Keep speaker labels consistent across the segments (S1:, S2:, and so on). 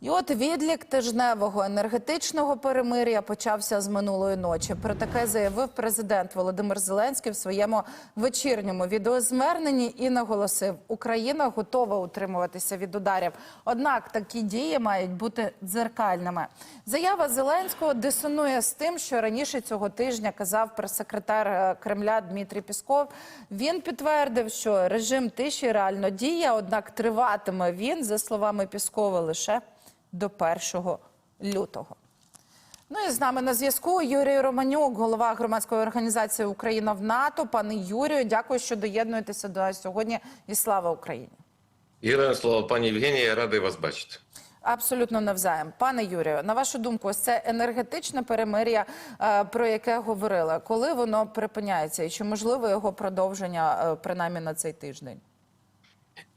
S1: І от відлік тижневого енергетичного перемир'я почався з минулої ночі. Про таке заявив президент Володимир Зеленський в своєму вечірньому відеозверненні і наголосив, Україна готова утримуватися від ударів. Однак такі дії мають бути дзеркальними. Заява Зеленського дисонує з тим, що раніше цього тижня казав прес-секретар е, Кремля Дмитрій Пісков. Він підтвердив, що режим тиші реально діє, однак триватиме він, за словами Піскова, лише до 1 лютого. Ну і з нами на зв'язку Юрій Романюк, голова громадської організації Україна в НАТО. Пане Юрію, дякую, що доєднуєтеся до нас сьогодні. І слава Україні!
S2: Героям слава пані Євгенія, я радий вас бачити.
S1: Абсолютно навзаєм. Пане Юрію, на вашу думку, ось це енергетичне перемир'я, е, про яке говорили, коли воно припиняється, і чи можливо його продовження е, принаймні на цей тиждень?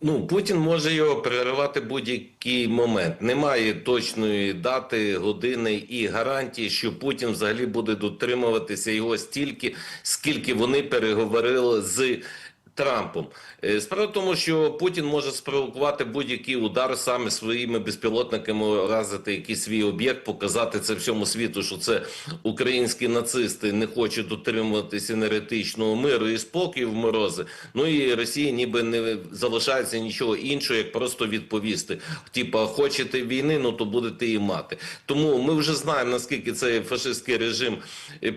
S2: Ну, Путін може його переривати будь-який момент. Немає точної дати, години і гарантії, що Путін взагалі буде дотримуватися його стільки, скільки вони переговорили з. Трампом Е, справа в тому, що Путін може спровокувати будь-який удар саме своїми безпілотниками, уразити якийсь свій об'єкт, показати це всьому світу, що це українські нацисти не хочуть дотримуватися енергетичного миру і спокою в морози. Ну і Росії ніби не залишається нічого іншого, як просто відповісти. Типа, хочете війни, ну то будете її мати. Тому ми вже знаємо наскільки цей фашистський режим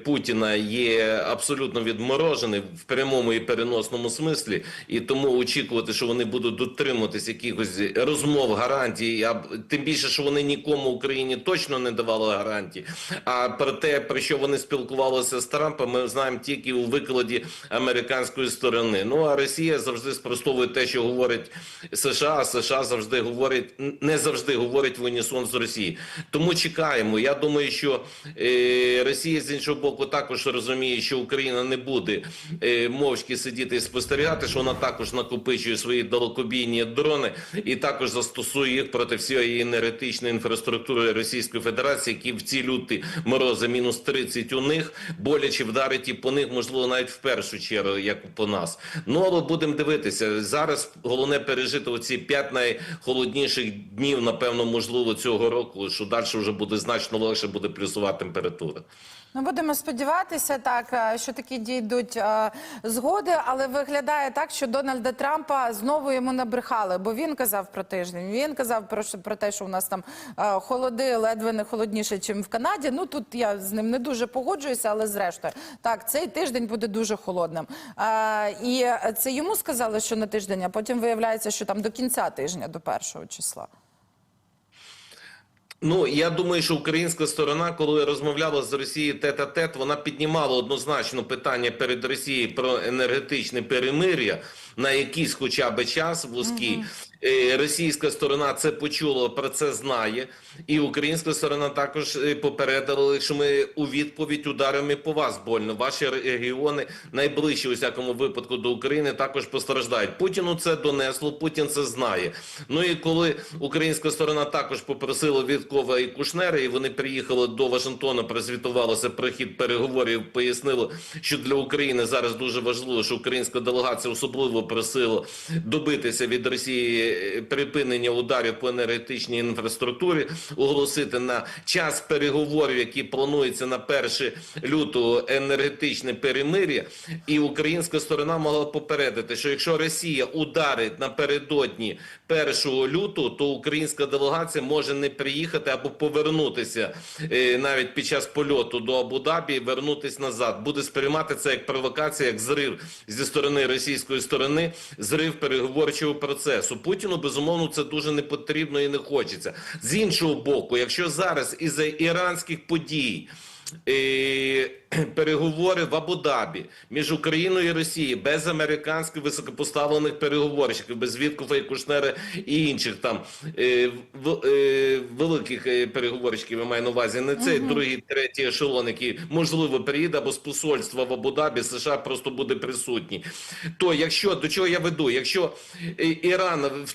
S2: Путіна є абсолютно відморожений в прямому і переносному смислі, і тому очікувати, що вони будуть дотримуватись якихось розмов, гарантій, а тим більше, що вони нікому Україні точно не давали гарантій. А про те, про що вони спілкувалися з Трампом, ми знаємо тільки у викладі американської сторони. Ну а Росія завжди спростовує те, що говорить США. а США завжди говорить не завжди говорить в унісон з Росією. Тому чекаємо. Я думаю, що е, Росія з іншого боку також розуміє, що Україна не буде е, мовчки сидіти і спостерігати, що вона також накопичує свої далекобійні дрони і також застосує їх проти всієї енергетичної інфраструктури Російської Федерації, які в ці люті морози мінус 30 у них боляче вдарить і по них, можливо, навіть в першу чергу, як по нас. Ну але будемо дивитися зараз. Головне пережити оці п'ять найхолодніших днів, напевно, можливо, цього року. Що далі вже буде значно легше, буде плюсова температура.
S1: Ну, будемо сподіватися, так е, що такі дійдуть е, згоди, але виглядає так, що Дональда Трампа знову йому набрехали, бо він казав про тиждень. Він казав про про те, що у нас там е, холоди ледве не холодніше, ніж в Канаді. Ну тут я з ним не дуже погоджуюся, але зрештою, так цей тиждень буде дуже холодним. Е, і це йому сказали, що на тиждень, а потім виявляється, що там до кінця тижня, до першого числа.
S2: Ну я думаю, що українська сторона, коли розмовляла з Росією тет тет, вона піднімала однозначно питання перед Росією про енергетичне перемир'я на якийсь хоча б час вузький. Е, Російська сторона це почула, про це знає, і українська сторона також е, попередила, що ми у відповідь ударимо і по вас больно. Ваші регіони найближчі у всякому випадку до України також постраждають. Путіну це донесло, Путін це знає. Ну і коли українська сторона також попросила Віткова і Кушнера, і вони приїхали до Вашингтона, прозвітувалося про хід переговорів, пояснили, що для України зараз дуже важливо, що українська делегація особливо просила добитися від Росії е, припинення ударів по енергетичній інфраструктурі, оголосити на час переговорів, які плануються на 1 лютого енергетичне перемир'я, і українська сторона могла попередити, що якщо Росія ударить напередодні 1 лютого, то українська делегація може не приїхати або повернутися е, навіть під час польоту до Абу-Дабі, і вернутися назад. Буде сприймати це як провокація, як зрив зі сторони російської сторони, зрив переговорчого процесу. Путіну безумовно це дуже не потрібно і не хочеться. З іншого боку, якщо зараз із іранських подій. Переговори в Абу-Дабі між Україною і Росією без американських високопоставлених переговорщиків, без Віткофа і Кушнера і інших там е, в- е, великих е, переговорщиків я маю на увазі. Не цей другий, третій ешелон, який можливо приїде або з посольства в Абу-Дабі, США просто буде присутній. То якщо до чого я веду, якщо Іран в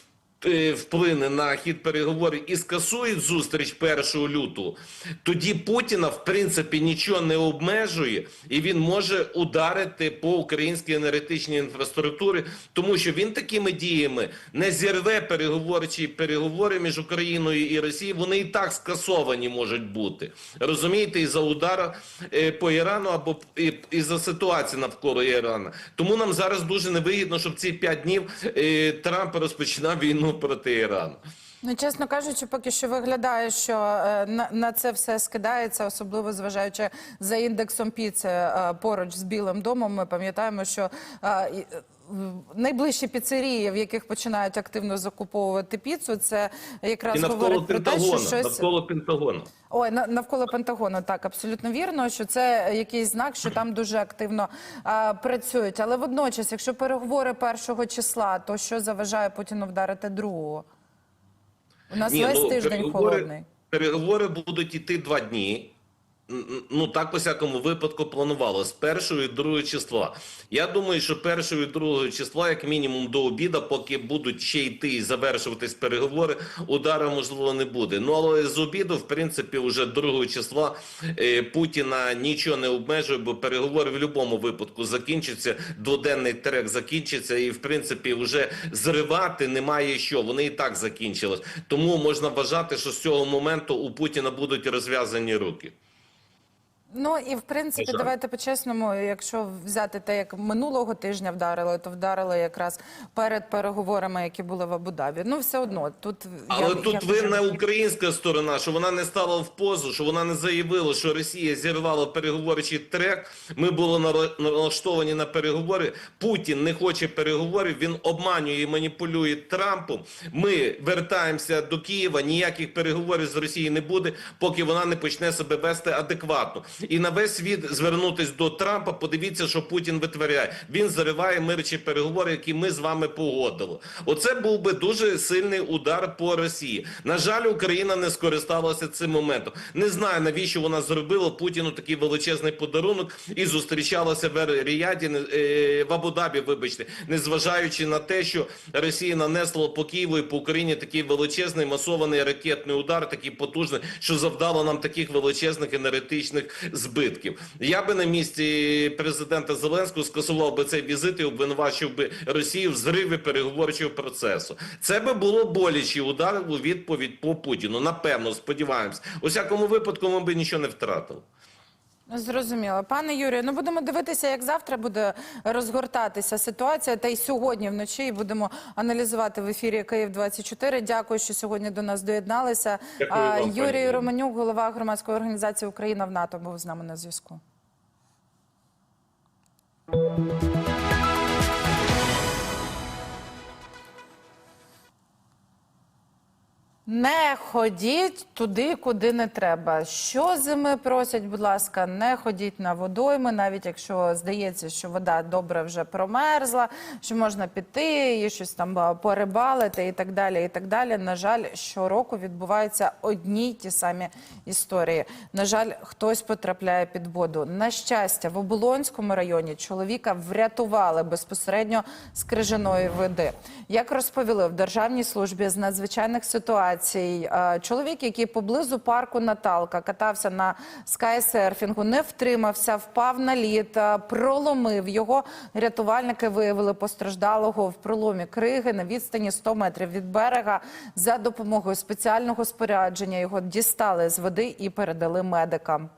S2: вплине на хід переговорів і скасують зустріч 1 лютого, тоді Путіна в принципі нічого не обмежує, і він може ударити по українській енергетичній інфраструктурі, тому що він такими діями не зірве переговорчі переговори між Україною і Росією. Вони і так скасовані можуть бути. Розумієте, і за удара е, по Ірану або і, і за ситуацію навколо Ірану. Тому нам зараз дуже невигідно, щоб ці п'ять днів е, Трамп розпочинав війну проти Ірану.
S1: Ну, чесно кажучи, поки що виглядає, що е, на, це все скидається, особливо зважаючи за індексом піци е, поруч з Білим домом. Ми пам'ятаємо, що е, найближчі піцерії, в яких починають активно закуповувати піцу, це якраз
S2: І
S1: говорить про те, що щось
S2: Навколо Пентагону.
S1: Ой, на- навколо Пентагону, так абсолютно вірно, що це якийсь знак, що там дуже активно а, працюють. Але водночас, якщо переговори першого числа, то що заважає Путіну вдарити другого? У нас
S2: Ні,
S1: весь
S2: ну,
S1: тиждень
S2: переговори,
S1: холодний.
S2: Переговори будуть йти два дні. Ну так по всякому випадку планувалось першого і другого числа. Я думаю, що першого і другого числа, як мінімум до обіда, поки будуть ще йти і завершуватись переговори, удара можливо не буде. Ну але з обіду, в принципі, вже другого числа е, Путіна нічого не обмежує, бо переговори в будь-якому випадку закінчаться. Дводенний трек закінчиться, і в принципі вже зривати немає що. Вони і так закінчились. Тому можна вважати, що з цього моменту у Путіна будуть розв'язані руки.
S1: Ну і в принципі, давайте по-чесному, якщо взяти те, як минулого тижня вдарили, то вдарили якраз перед переговорами, які були в Абу-Дабі. Ну все одно тут
S2: Але
S1: я,
S2: тут
S1: я
S2: винна українська сторона, що вона не стала в позу, що вона не заявила, що Росія зірвала переговорчий трек. Ми були нала- налаштовані на переговори. Путін не хоче переговорів. Він обманює і маніпулює Трампом. Ми вертаємося до Києва. Ніяких переговорів з Росією не буде, поки вона не почне себе вести адекватно. І на весь світ звернутись до Трампа. Подивіться, що Путін витворяє. Він зариває мирчі переговори, які ми з вами погодили. Оце був би дуже сильний удар по Росії. На жаль, Україна не скористалася цим моментом. Не знаю навіщо вона зробила Путіну такий величезний подарунок і зустрічалася в Ріяді е, в Абу-Дабі, Вибачте, незважаючи на те, що Росія нанесла по Києву і по Україні такий величезний масований ракетний удар, такий потужний, що завдало нам таких величезних енергетичних збитків. Я би на місці президента Зеленського скасував би цей візит і обвинувачив би Росію в зриві переговорчого процесу. Це би було боляче удар у відповідь по Путіну. Напевно, сподіваємось. У всякому випадку ми би нічого не втратили.
S1: Зрозуміло, пане Юрію. Ну будемо дивитися, як завтра буде розгортатися ситуація. Та й сьогодні вночі і будемо аналізувати в ефірі Київ 24 Дякую, що сьогодні до нас доєдналися.
S2: Дякую вам,
S1: Юрій Романюк, голова громадської організації Україна в НАТО, був з нами на зв'язку. Не ходіть туди, куди не треба. Що зими просять, будь ласка, не ходіть на водойми, навіть якщо здається, що вода добре вже промерзла, що можна піти і щось там порибалити і так далі. І так далі. На жаль, щороку відбуваються одні й ті самі історії. На жаль, хтось потрапляє під воду. На щастя, в Оболонському районі чоловіка врятували безпосередньо з крижаної води. Як розповіли в Державній службі з надзвичайних ситуацій, е, чоловік, який поблизу парку Наталка катався на скайсерфінгу, не втримався, впав на лід, е, проломив його. Рятувальники виявили постраждалого в проломі криги на відстані 100 метрів від берега. За допомогою спеціального спорядження його дістали з води і передали медикам.